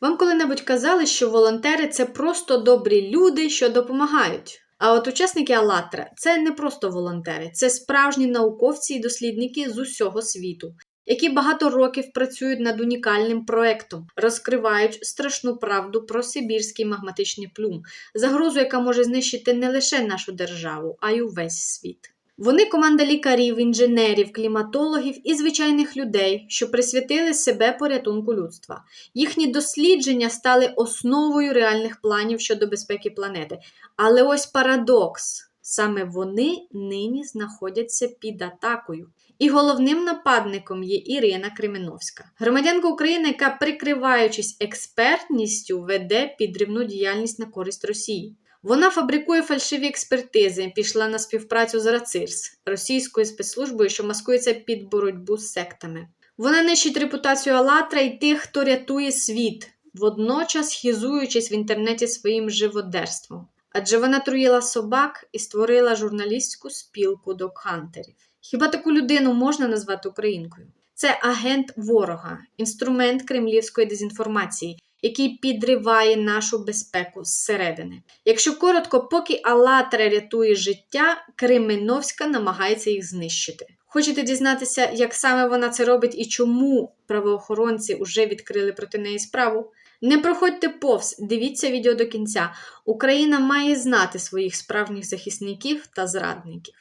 Вам коли-небудь казали, що волонтери це просто добрі люди, що допомагають. А от учасники Алатра це не просто волонтери, це справжні науковці і дослідники з усього світу, які багато років працюють над унікальним проектом, розкривають страшну правду про Сибірський магматичний плюм, загрозу, яка може знищити не лише нашу державу, а й увесь світ. Вони команда лікарів, інженерів, кліматологів і звичайних людей, що присвятили себе порятунку людства. Їхні дослідження стали основою реальних планів щодо безпеки планети. Але ось парадокс: саме вони нині знаходяться під атакою. І головним нападником є Ірина Кременовська, громадянка України, яка, прикриваючись експертністю, веде підривну діяльність на користь Росії. Вона фабрикує фальшиві експертизи, пішла на співпрацю з РАЦИРС, російською спецслужбою, що маскується під боротьбу з сектами. Вона нищить репутацію Алатра і тих, хто рятує світ, водночас хізуючись в інтернеті своїм живодерством. Адже вона труїла собак і створила журналістську спілку докхантерів. Хіба таку людину можна назвати українкою? Це агент ворога, інструмент кремлівської дезінформації, який підриває нашу безпеку зсередини. Якщо коротко, поки Алатра рятує життя, Кременовська намагається їх знищити. Хочете дізнатися, як саме вона це робить і чому правоохоронці вже відкрили проти неї справу? Не проходьте повз, дивіться відео до кінця. Україна має знати своїх справжніх захисників та зрадників.